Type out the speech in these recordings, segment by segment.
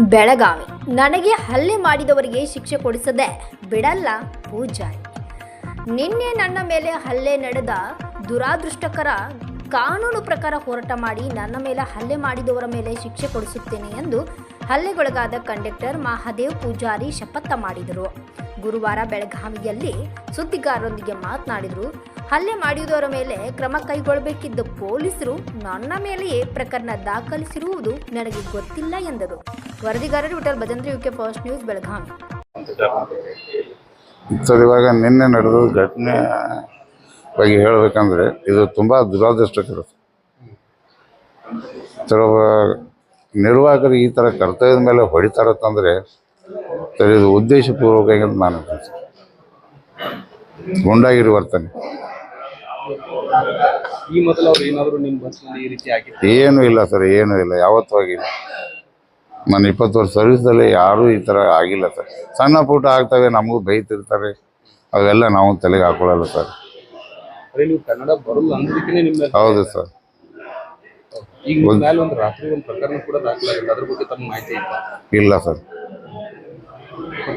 ಬೆಳಗಾವಿ. ನನಗೆ ಹಲ್ಲೆ ಮಾಡಿದವರಿಗೆ ಶಿಕ್ಷೆ ಕೊಡಿಸದೆ ಬಿಡಲ್ಲ ಪೂಜಾರಿ. ನಿನ್ನೆ ನನ್ನ ಮೇಲೆ ಹಲ್ಲೆ ನಡೆದ ದುರಾದೃಷ್ಟಕರ ಕಾನೂನು ಪ್ರಕಾರ ಹೋರಾಟ ಮಾಡಿ ನನ್ನ ಮೇಲೆ ಹಲ್ಲೆ ಮಾಡಿದವರ ಮೇಲೆ ಶಿಕ್ಷೆ ಕೊಡಿಸುತ್ತೇನೆ ಎಂದು ಹಲ್ಲೆಗೊಳಗಾದ ಕಂಡಕ್ಟರ್ ಮಹಾದೇವ್ ಪೂಜಾರಿ ಶಪಥ ಮಾಡಿದರು. ಗುರುವಾರ ಬೆಳಗಾವಿಯಲ್ಲಿ ಸುದ್ದಿಗಾರರೊಂದಿಗೆ ಮಾತನಾಡಿದರು. ಹಲ್ಲೆ ಮಾಡಿದವರ ಮೇಲೆ ಕ್ರಮ ಕೈಗೊಳ್ಳಬೇಕಿದ್ದ ಪೊಲೀಸರು ನನ್ನ ಮೇಲೆಯೇ ಪ್ರಕರಣ ದಾಖಲಿಸಿರುವುದು ನನಗೆ ಗೊತ್ತಿಲ್ಲ ಎಂದರು. ವರದಿಗಾರರು Vithal Bhajantri UK first news Belagavi sir, ಇವಾಗ ನಿನ್ನೆ ನಡೆದ ಘಟನೆ ಬಗ್ಗೆ ಹೇಳಬೇಕಂದ್ರೆ ಇದು ತುಂಬ ದುರಾದೃಷ್ಟಕರ. ಸರ್ ನಿರ್ವಾಹಕರು ಈ ಥರ ಕರ್ತವ್ಯದ ಮೇಲೆ ಹೊಡಿತಾರತ್ತಂದರೆ ಸರ್, ಇದು ಉದ್ದೇಶಪೂರ್ವಕ ನಾನು ಗುಂಡಾಗಿರಿ ವರ್ತನೆ. ಈ ಮೊದಲು ಅವ್ರು ಏನಾದ್ರು ನಿಮ್ಮ ಬಸ್ನಲ್ಲಿ ಈ ರೀತಿ ಆಗಿತ್ತು? ಏನೂ ಇಲ್ಲ ಸರ್ ಏನೂ ಇಲ್ಲ. ಯಾವತ್ತೂ ಆಗಿಲ್ಲ. ನಾನು ಇಪ್ಪತ್ತು ವರ್ಷ ಸರ್ವಿಸಲ್ಲಿ ಯಾರೂ ಈ ಥರ ಆಗಿಲ್ಲ ಸರ್. ಸಣ್ಣ ಪುಟ್ಟ ಆಗ್ತವೆ ನಮಗೂ ಬೈತಿರ್ತಾರೆ ಅವೆಲ್ಲ ನಾವು ತಲೆಗೆ ಹಾಕೊಳ್ಳಲ್ಲ ಸರ್. ಅದೇ ನೀವು ಕನ್ನಡ ಬರಲ್ಲ ಅಂದಕ್ಕೆ ನಿಮ್ಮ ಮೇಲೆ ಹೌದು ಸರ್. ಈಗ ನಿಮ್ಮ ಮೇಲೆ ಒಂದು ರಾತ್ರಿ ಒಂದು ಪ್ರಕರಣ ಕೂಡ ದಾಖಲಾಗಿದೆ ಅದ್ರ ಬಗ್ಗೆ ತಮ್ಮ ಮಾಹಿತಿ ಇಲ್ಲ. ಇಲ್ಲ ಸರ್.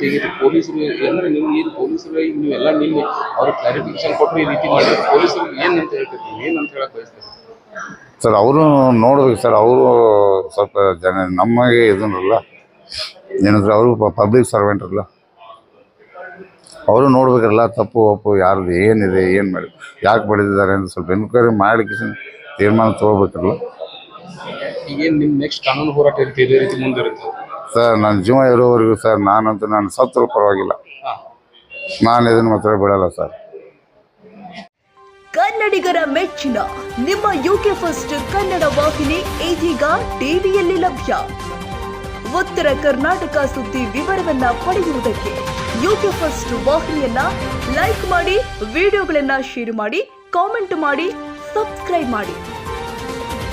ಮತ್ತೆ ಈಗ ಪೊಲೀಸರು ಅಂದ್ರೆ ನೀವು ಏನು ಪೊಲೀಸರು ನೀವೆಲ್ಲ ನಿಲ್ಲಿ ಅವ್ರಿಗೆ ಕ್ಲಾರಿಫಿಕೇಶನ್ ಕೊಟ್ಟರು ಈ ರೀತಿ ಮಾಡಿ ಪೊಲೀಸರು ಏನು ಅಂತ ಹೇಳ್ತೀರಿ ಏನ್ ಅಂತ ಹೇಳಕ್ ಬಯಸ್ತಾರೆ? ಸರ್ ಅವರು ನೋಡ್ಬೇಕು ಸರ್ ಅವರು ಸ್ವಲ್ಪ ಜನ ನಮಗೆ ಇದನ್ನಲ್ಲ ಏನಂದ್ರೆ ಅವರು ಪಬ್ಲಿಕ್ ಸರ್ವೆಂಟ್ರಲ್ಲ ಅವರು ನೋಡ್ಬೇಕಲ್ಲ ತಪ್ಪು ಒಪ್ಪು ಯಾರ್ದು ಏನಿದೆ ಏನು ಮಾಡಿ ಯಾಕೆ ಬಡಿದಿದ್ದಾರೆ ಅಂತ ಸ್ವಲ್ಪ ಎನ್ಕ್ವೈರಿ ಮಾಡಲಿಕ್ಕೆ ತೀರ್ಮಾನ ತೊಗೋಬೇಕಲ್ಲ ಈಗೇನು ನಿಮ್ಮ ನೆಕ್ಸ್ಟ್ ಕಾನೂನು ಹೋರಾಟ ಇರುತ್ತೆ ಇದೇ ರೀತಿ ಮುಂದಿರುತ್ತೆ. ಸರ್, ನನ್ನ ಜೀವ ಇರೋವರೆಗೂ ಸರ್, ನಾನಂತೂ ನಾನು ಸತ್ರು ಪರವಾಗಿಲ್ಲ. ನಾನು ಇದನ್ನು ಮಾತ್ರ ಬಿಡಲ್ಲ ಸರ್. ಕನ್ನಡಿಗರ ಮೆಚ್ಚಿನ, ನಿಮ್ಮ ಯುಕೆ ಫಸ್ಟ್ ಕನ್ನಡ ವಾಹಿನಿ ಇದೀಗ ಟಿವಿಯಲ್ಲಿ ಲಭ್ಯ. ಉತ್ತರ ಕರ್ನಾಟಕ ಸುದ್ದಿ ವಿವರವನ್ನ ಪಡೆಯುವುದಕ್ಕೆ ಯುಕೆ ಫಸ್ಟ್ ವಾಹಿನಿಯನ್ನ ಲೈಕ್ ಮಾಡಿ, ವಿಡಿಯೋಗಳನ್ನ ಶೇರ್ ಮಾಡಿ ಕಾಮೆಂಟ್ ಮಾಡಿ ಸಬ್ಸ್ಕ್ರೈಬ್ ಮಾಡಿ.